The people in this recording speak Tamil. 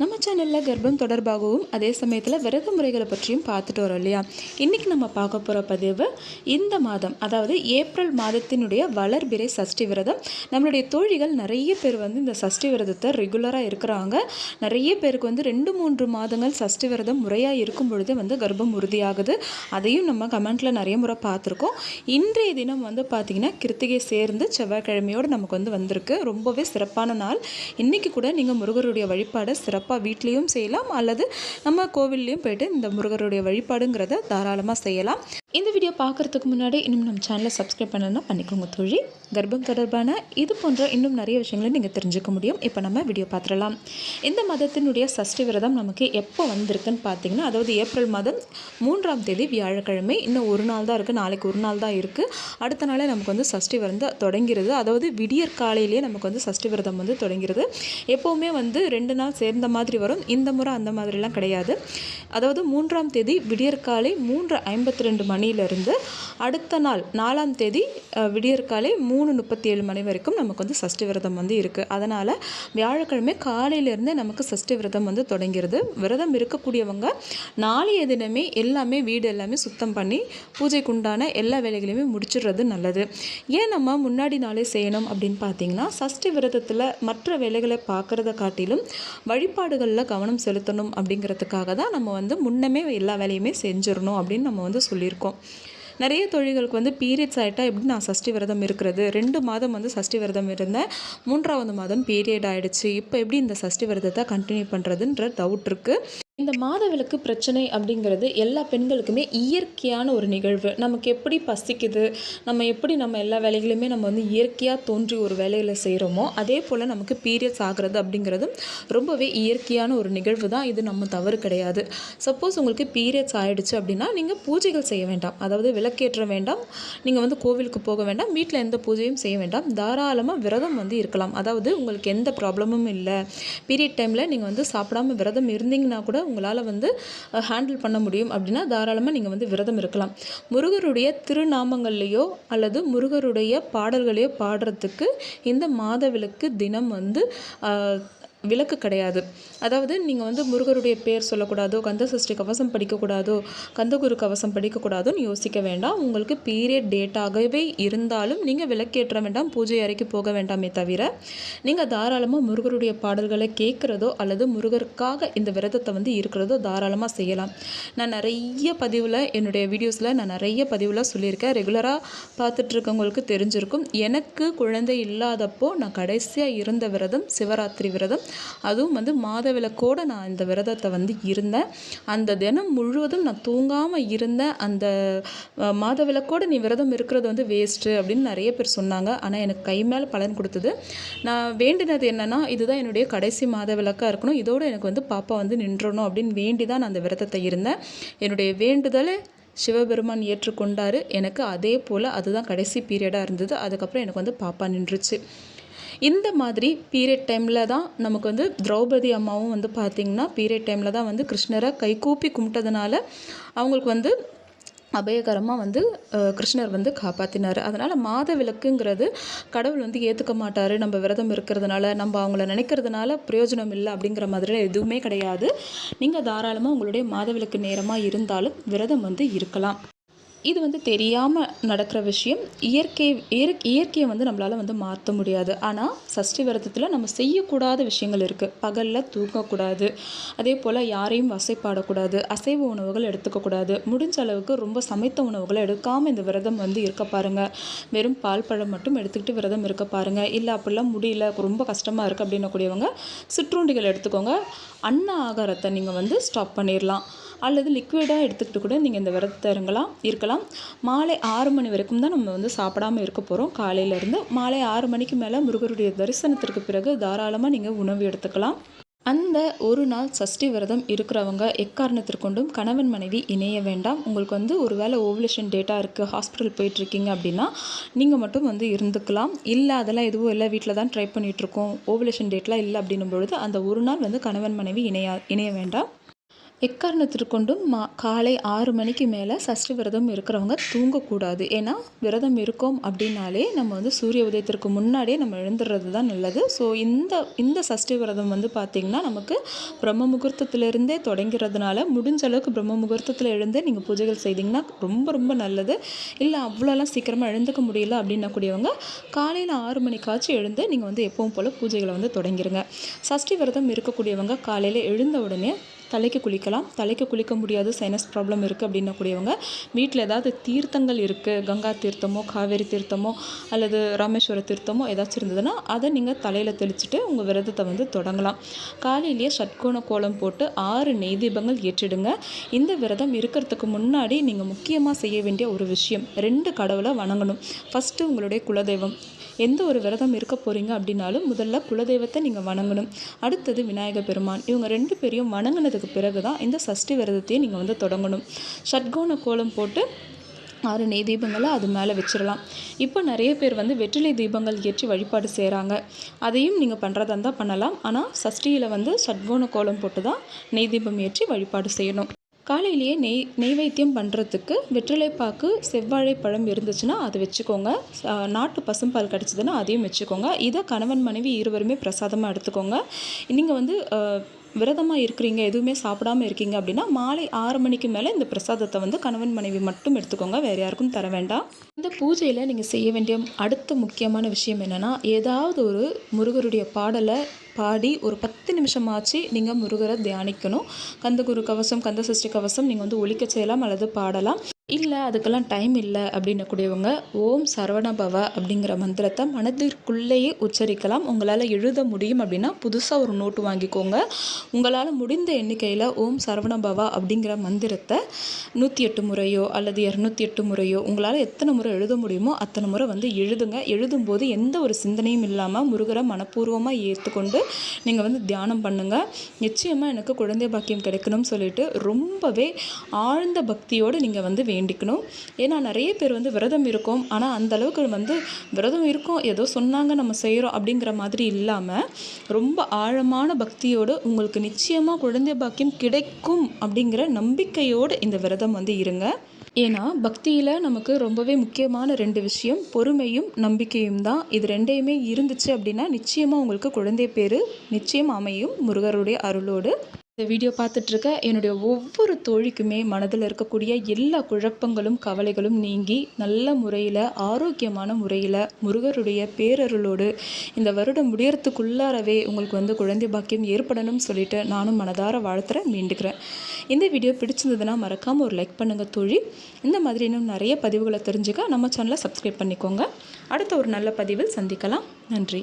நம்ம சேனலில் கர்ப்பம் தொடர்பாகவும் அதே சமயத்தில் விரத முறைகளை பற்றியும் பார்த்துட்டு வரோம் இல்லையா? இன்றைக்கி நம்ம பார்க்க போகிற பதிவு இந்த மாதம் அதாவது ஏப்ரல் மாதத்தினுடைய வளர்பிறை சஷ்டி விரதம். நம்மளுடைய தோழிகள் நிறைய பேர் வந்து இந்த சஷ்டி விரதத்தை ரெகுலராக இருக்கிறாங்க. நிறைய பேருக்கு வந்து ரெண்டு மூன்று மாதங்கள் சஷ்டி விரதம் முறையாக இருக்கும் பொழுதே வந்து கர்ப்பம் உறுதியாகுது. அதையும் நம்ம கமெண்ட்டில் நிறைய முறை பார்த்துருக்கோம். இன்றைய தினம் வந்து பார்த்திங்கன்னா கிருத்திகை சேர்ந்து செவ்வாய்க்கிழமையோடு நமக்கு வந்து வந்திருக்கு. ரொம்பவே சிறப்பான நாள். இன்றைக்கி கூட நீங்கள் முருகருடைய வழிபாடை சிறப்பாக வீட்லேயும் செய்யலாம் அல்லது நம்ம கோவில்லையும் போயிட்டு இந்த முருகருடைய வழிபாடுங்கிறத தாராளமாக செய்யலாம். இந்த வீடியோ பார்க்குறதுக்கு முன்னாடி இன்னும் நம்ம சேனலை சப்ஸ்கிரைப் பண்ணணும்னா பண்ணிக்கோங்க தோழி. கர்ப்பம் தொடர்பான இது போன்ற இன்னும் நிறைய விஷயங்களை நீங்கள் தெரிஞ்சுக்க முடியும். இப்போ நம்ம வீடியோ பார்த்துடலாம். இந்த மதத்தினுடைய சஷ்டி விரதம் நமக்கு எப்போ வந்திருக்குன்னு பார்த்தீங்கன்னா அதாவது ஏப்ரல் மாதம் மூன்றாம் தேதி வியாழக்கிழமை. இன்னும் ஒரு நாள் தான் இருக்குது நாளைக்கு ஒரு நாள் தான் இருக்குது அடுத்த நாளே நமக்கு வந்து சஷ்டி விரதம் தொடங்கிறது. அதாவது விடியற் காலையிலேயே நமக்கு வந்து சஷ்டி விரதம் வந்து தொடங்கிறது. எப்போவுமே வந்து ரெண்டு நாள் சேர்ந்த மாதிரி வரும். இந்த முறை அந்த மாதிரிலாம் கிடையாது. அதாவது மூன்றாம் தேதி விடியற்காலை மூன்று ஐம்பத்தி ரெண்டு மணிலேருந்து அடுத்த நாள் நாலாம் தேதி விடியற்காலை மூணு முப்பத்தி ஏழு மணி வரைக்கும் நமக்கு வந்து சஷ்டி விரதம் வந்து இருக்குது அதனால் வியாழக்கிழமை காலையிலேருந்தே நமக்கு சஷ்டி விரதம் வந்து தொடங்கிறது. விரதம் இருக்கக்கூடியவங்க நாளைய தினமே எல்லாமே வீடு எல்லாமே சுத்தம் பண்ணி பூஜைக்கு உண்டான எல்லா வேலைகளையுமே முடிச்சிடுறது நல்லது. ஏன் நம்ம முன்னாடி நாளே செய்யணும் அப்படின்னு பார்த்தீங்கன்னா சஷ்டி விரதத்தில் மற்ற வேலைகளை பார்க்குறத காட்டிலும் வழிபாடுகளில் கவனம் செலுத்தணும் அப்படிங்கிறதுக்காக தான் நம்ம வந்து முன்னமே எல்லா வேலையுமே செஞ்சிடணும் அப்படின்னு நம்ம வந்து சொல்லியிருக்கோம். நிறைய தொழில்களுக்கு வந்து பீரியட்ஸ் ஆகிட்டா எப்படி நான் சஷ்டி விரதம் இருக்கிறது? ரெண்டு மாதம் வந்து சஷ்டி விரதம் இருந்தேன். மூன்றாவது மாதம் பீரியட் ஆகிடுச்சு இப்போ எப்படி இந்த சஷ்டி விரதத்தை கண்டினியூ பண்ணுறதுன்ற டவுட் இருக்குது இந்த மாதவிலக்கு பிரச்சனை அப்படிங்கிறது எல்லா பெண்களுக்குமே இயற்கையான ஒரு நிகழ்வு. நமக்கு எப்படி பசிக்குது நம்ம எப்படி நம்ம எல்லா வேலைகளையுமே நம்ம வந்து இயற்கையாக தோன்றி ஒரு வேலையில் செய்கிறோமோ அதே போல் நமக்கு பீரியட்ஸ் ஆகிறது அப்படிங்கிறதும் ரொம்பவே இயற்கையான ஒரு நிகழ்வு தான். இது நம்ம தவறு கிடையாது. சப்போஸ் உங்களுக்கு பீரியட்ஸ் ஆகிடுச்சு அப்படின்னா நீங்கள் பூஜைகள் செய்ய வேண்டாம். அதாவது விளக்கேற்ற வேண்டாம். நீங்கள் வந்து கோவிலுக்கு போக வேண்டாம். வீட்டில் எந்த பூஜையும் செய்ய வேண்டாம். தாராளமாக விரதம் வந்து இருக்கலாம். அதாவது உங்களுக்கு எந்த ப்ராப்ளமும் இல்லை. பீரியட் டைமில் நீங்கள் வந்து சாப்பிடாம விரதம் இருந்தீங்கன்னா கூட உங்களால் வந்து ஹேண்டில் பண்ண முடியும் அப்படின்னா தாராளமாக நீங்கள் வந்து விரதம் இருக்கலாம். முருகருடைய திருநாமங்கள்லேயோ அல்லது முருகருடைய பாடல்களையோ பாடுறதுக்கு இந்த மாதவிலக்கு தினம் வந்து விளக்கு விலக்கு கிடையாது. அதாவது நீங்கள் வந்து முருகருடைய பேர் சொல்லக்கூடாதோ கந்த சஷ்டி கவசம் படிக்கக்கூடாதோ கந்தகுரு கவசம் படிக்கக்கூடாதோன்னு யோசிக்க வேண்டாம். உங்களுக்கு பீரியட் டேட்டாகவே இருந்தாலும் நீங்கள் விளக்கேற்ற வேண்டாம் பூஜை அறைக்கு போக வேண்டாமே தவிர நீங்கள் தாராளமாக முருகருடைய பாடல்களை கேட்குறதோ அல்லது முருகருக்காக இந்த விரதத்தை வந்து இருக்கிறதோ தாராளமாக செய்யலாம். நான் நிறைய பதிவில் என்னுடைய வீடியோஸில் நான் நிறைய பதிவில் சொல்லியிருக்கேன். ரெகுலராக பார்த்துட்ருக்கவங்களுக்கு தெரிஞ்சிருக்கும். எனக்கு குழந்தை இல்லாதப்போ நான் கடைசியாக இருந்த விரதம் சிவராத்திரி விரதம் அதுவும் வந்து மாதவிலக்கோடு நான் இந்த விரதத்தை வந்து இருந்தேன். அந்த தினம் முழுவதும் நான் தூங்காமல் இருந்தேன் அந்த மாத மாதவிலக்கோடு நீ விரதம் இருக்கிறது வந்து வேஸ்ட்டு அப்படின்னு நிறைய பேர் சொன்னாங்க. ஆனால் எனக்கு கை மேலே பலன் கொடுத்தது. நான் வேண்டினது என்னென்னா இதுதான் என்னுடைய கடைசி மாத விளக்காக இருக்கணும். இதோடு எனக்கு வந்து பாப்பா வந்து நின்றணும் அப்படின்னு வேண்டி தான் நான் அந்த விரதத்தை இருந்தேன். என்னுடைய வேண்டுதலை சிவபெருமான் ஏற்றுக்கொண்டார். எனக்கு அதே போல் அதுதான் கடைசி பீரியடாக இருந்தது. அதுக்கப்புறம் எனக்கு வந்து பாப்பா நின்றுச்சு. இந்த மாதிரி பீரியட் டைமில் தான் நமக்கு வந்து திரௌபதி அம்மாவும் வந்து பார்த்திங்கன்னா பீரியட் டைமில் தான் வந்து கிருஷ்ணரை கைகூப்பி கும்பிட்டதுனால அவங்களுக்கு வந்து அபயகரமாக வந்து கிருஷ்ணர் வந்து காப்பாற்றினார் அதனால் மாத விளக்குங்கிறது கடவுள் வந்து ஏற்றுக்க மாட்டார். நம்ம விரதம் இருக்கிறதுனால நம்ம அவங்கள நினைக்கிறதுனால பிரயோஜனம் இல்லை அப்படிங்கிற மாதிரி எதுவுமே கிடையாது. நீங்கள் தாராளமாக உங்களுடைய மாதவிலக்கு நேரமாக இருந்தாலும் விரதம் வந்து இருக்கலாம். இது வந்து தெரியாமல் நடக்கிற விஷயம். இயற்கை இயற்கையை வந்து நம்மளால் வந்து மாற்ற முடியாது. ஆனால் சஷ்டி விரதத்தில் நம்ம செய்யக்கூடாத விஷயங்கள் இருக்குது பகலில் தூங்கக்கூடாது. அதே போல் யாரையும் வசைப்பாடக்கூடாது. அசைவ உணவுகள் எடுத்துக்கக்கூடாது. முடிஞ்ச அளவுக்கு ரொம்ப சமைத்த உணவுகளை எடுக்காமல் இந்த விரதம் வந்து இருக்க பாருங்கள் வெறும் பால் பழம் மட்டும் எடுத்துக்கிட்டு விரதம் இருக்க பாருங்கள் இல்லை அப்படிலாம் முடியல ரொம்ப கஷ்டமாக இருக்குது அப்படின்னக்கூடியவங்க சிற்றுண்டிகள் எடுத்துக்கோங்க. அன்ன ஆகாரத்தை நீங்கள் வந்து ஸ்டாப் பண்ணிடலாம் அல்லது லிக்விடாக எடுத்துக்கிட்டு கூட நீங்கள் இந்த விரதத்தை இருங்கலாம். இருக்கலாம். மாலை ஆறு மணி வரைக்கும் தான் நம்ம வந்து சாப்பிடாம இருக்க போகிறோம் காலையிலேருந்து மாலை ஆறு மணிக்கு மேலே முருகருடைய தரிசனத்திற்கு பிறகு தாராளமாக நீங்கள் உணவு எடுத்துக்கலாம். அந்த ஒரு நாள் சஷ்டி விரதம் இருக்கிறவங்க எக்காரணத்திற்கொண்டும் கணவன் மனைவி இணைய வேண்டாம். உங்களுக்கு வந்து ஒரு வேளை ஓவலேஷன் டேட்டா இருக்குது ஹாஸ்பிட்டல் போயிட்டுருக்கீங்க அப்படின்னா நீங்கள் மட்டும் வந்து இருந்துக்கலாம். இல்லை அதெல்லாம் எதுவும் இல்லை வீட்டில் தான் ட்ரை பண்ணிகிட்ருக்கோம் ஓவலேஷன் டேட்லாம் இல்லை அப்படின்னும் பொழுது அந்த ஒரு நாள் வந்து கணவன் மனைவி இணையா இணைய வேண்டாம். எக்காரணத்திற்கொண்டும் மா காலை ஆறு மணிக்கு மேலே சஷ்டி விரதம் இருக்கிறவங்க தூங்கக்கூடாது. ஏன்னா விரதம் இருக்கோம் அப்படின்னாலே நம்ம வந்து சூரிய உதயத்திற்கு முன்னாடியே நம்ம எழுந்துடுறது தான் நல்லது. ஸோ இந்த இந்த சஷ்டி விரதம் வந்து பார்த்திங்கன்னா நமக்கு பிரம்ம முகூர்த்தத்திலிருந்தே தொடங்கிறதுனால முடிஞ்ச அளவுக்கு பிரம்ம முகூர்த்தத்தில் எழுந்து நீங்கள் பூஜைகள் செய்தீங்கன்னா ரொம்ப ரொம்ப நல்லது. இல்லை அவ்வளோலாம் சீக்கிரமாக எழுந்துக்க முடியல அப்படின்னா கூடியவங்க காலையில் ஆறு மணிக்காச்சும் எழுந்து நீங்கள் வந்து எப்பவும் போல் பூஜைகளை வந்து தொடங்கிருங்க. சஷ்டி விரதம் இருக்கக்கூடியவங்க காலையில் எழுந்த உடனே தலைக்கு குளிக்கலாம். தலைக்கு குளிக்க முடியாது. சைனஸ் ப்ராப்ளம் இருக்குது அப்படின்னக்கூடியவங்க வீட்டில் ஏதாவது தீர்த்தங்கள் இருக்குது கங்கா தீர்த்தமோ காவேரி தீர்த்தமோ அல்லது ராமேஸ்வர தீர்த்தமோ ஏதாச்சும் இருந்ததுன்னா அதை நீங்கள் தலையில் தெளிச்சுட்டு உங்கள் விரதத்தை வந்து தொடங்கலாம். காலையிலேயே சட்கோண கோலம் போட்டு ஆறு நெய் தீபங்கள் ஏற்றிடுங்க. இந்த விரதம் இருக்கிறதுக்கு முன்னாடி நீங்கள் முக்கியமாக செய்ய வேண்டிய ஒரு விஷயம் ரெண்டு கடவுளை வணங்கணும். ஃபஸ்ட்டு உங்களுடைய குலதெய்வம். எந்த ஒரு விரதம் இருக்க போகிறீங்க அப்படின்னாலும் முதல்ல குலதெய்வத்தை நீங்கள் வணங்கணும். அடுத்தது விநாயக பெருமான். இவங்க ரெண்டு பேரையும் வணங்கினதுக்கு பிறகு தான் இந்த சஷ்டி விரதத்தையே நீங்கள் வந்து தொடங்கணும். ஷட்கோண கோலம் போட்டு ஆறு நெய் தீபங்களை அது மேலே வச்சிடலாம். இப்போ நிறைய பேர் வந்து வெற்றிலை தீபங்கள் ஏற்றி வழிபாடு செய்கிறாங்க அதையும் நீங்கள் பண்ணுறதா இருந்தால் பண்ணலாம். ஆனால் சஷ்டியில் வந்து சட்கோண கோலம் போட்டு தான் நெய் தீபம் ஏற்றி வழிபாடு செய்யணும். காலையிலேயே நெய் நெய்வேத்தியம் பண்ணுறதுக்கு வெற்றிலைப்பாக்கு செவ்வாழை பழம் இருந்துச்சுன்னா அதை வச்சுக்கோங்க. நாட்டு பசும்பால் கிடச்சிதுன்னா அதையும் வச்சுக்கோங்க. இதை கணவன் மனைவி இருவருமே பிரசாதமாக எடுத்துக்கோங்க. நீங்கள் வந்து விரதமாக இருக்கிறீங்க எதுவுமே சாப்பிடாமல் இருக்கீங்க அப்படின்னா மாலை ஆறு மணிக்கு மேலே இந்த பிரசாதத்தை வந்து கணவன் மனைவி மட்டும் எடுத்துக்கோங்க. வேறு யாருக்கும் தர வேண்டாம். இந்த பூஜையில் நீங்கள் செய்ய வேண்டிய அடுத்த முக்கியமான விஷயம் என்னென்னா ஏதாவது ஒரு முருகருடைய பாடலை பாடி ஒரு பத்து நிமிஷமாச்சு நீங்கள் முருகரை தியானிக்கணும். கந்தகுரு கவசம் கந்த சஷ்டி கவசம் நீங்கள் வந்து ஒழிக்க செய்யலாம் அல்லது பாடலாம். இல்லை அதுக்கெல்லாம் டைம் இல்லை அப்படின்னக்கூடியவங்க ஓம் சரவணபவ அப்படிங்கிற மந்திரத்தை மனதிற்குள்ளேயே உச்சரிக்கலாம். உங்களால் எழுத முடியும் அப்படின்னா புதுசாக ஒரு நோட்டு வாங்கிக்கோங்க. உங்களால் முடிந்த எண்ணிக்கையில் ஓம் சரவணபவா அப்படிங்கிற மந்திரத்தை நூற்றி எட்டு முறையோ அல்லது இரநூத்தி எட்டு முறையோ உங்களால் எத்தனை முறை எழுத முடியுமோ அத்தனை முறை வந்து எழுதுங்க. எழுதும்போது எந்த ஒரு சிந்தனையும் இல்லாமல் முருகரை மனப்பூர்வமாக ஏற்றுக்கொண்டு நீங்கள் வந்து தியானம் பண்ணுங்கள் நிச்சயமாக எனக்கு குழந்தை பாக்கியம் கிடைக்கணும்னு சொல்லிட்டு ரொம்பவே ஆழ்ந்த பக்தியோடு நீங்கள் வந்து வேண்டிக்கணும். ஏன்னா நிறைய பேர் வந்து விரதம் இருக்கும். ஆனால் அந்த அளவுக்கு வந்து விரதம் இருக்கும் ஏதோ சொன்னாங்க நம்ம செய்கிறோம் அப்படிங்கிற மாதிரி இல்லாமல் ரொம்ப ஆழமான பக்தியோடு உங்களுக்கு நிச்சயமாக குழந்தை பாக்கியம் கிடைக்கும் அப்படிங்கிற நம்பிக்கையோடு இந்த விரதம் வந்து இருங்க. ஏன்னா பக்தியில் நமக்கு ரொம்பவே முக்கியமான ரெண்டு விஷயம் பொறுமையும் நம்பிக்கையும் தான். இது ரெண்டையுமே இருந்துச்சு அப்படின்னா நிச்சயமாக உங்களுக்கு குழந்தை பேர் நிச்சயம் அமையும் முருகருடைய அருளோடு. இந்த வீடியோ பார்த்துட்ருக்க என்னுடைய ஒவ்வொரு தோழிக்குமே மனதில் இருக்கக்கூடிய எல்லா குழப்பங்களும் கவலைகளும் நீங்கி நல்ல முறையில் ஆரோக்கியமான முறையில் முருகருடைய பேரருளோடு இந்த வருடம் முடியறதுக்குள்ளாரவே உங்களுக்கு வந்து குழந்தை பாக்கியம் ஏற்படணும்னு சொல்லிட்டு நானும் மனதார வாழ்த்துறேன் மீண்டுக்கிறேன் இந்த வீடியோ பிடிச்சிருந்ததுன்னா மறக்காமல் ஒரு லைக் பண்ணுங்கள் தோழி. இந்த மாதிரி இன்னும் நிறைய பதிவுகளை தெரிஞ்சுக்க நம்ம சேனலை சப்ஸ்கிரைப் பண்ணிக்கோங்க. அடுத்த ஒரு நல்ல பதிவில் சந்திக்கலாம். நன்றி.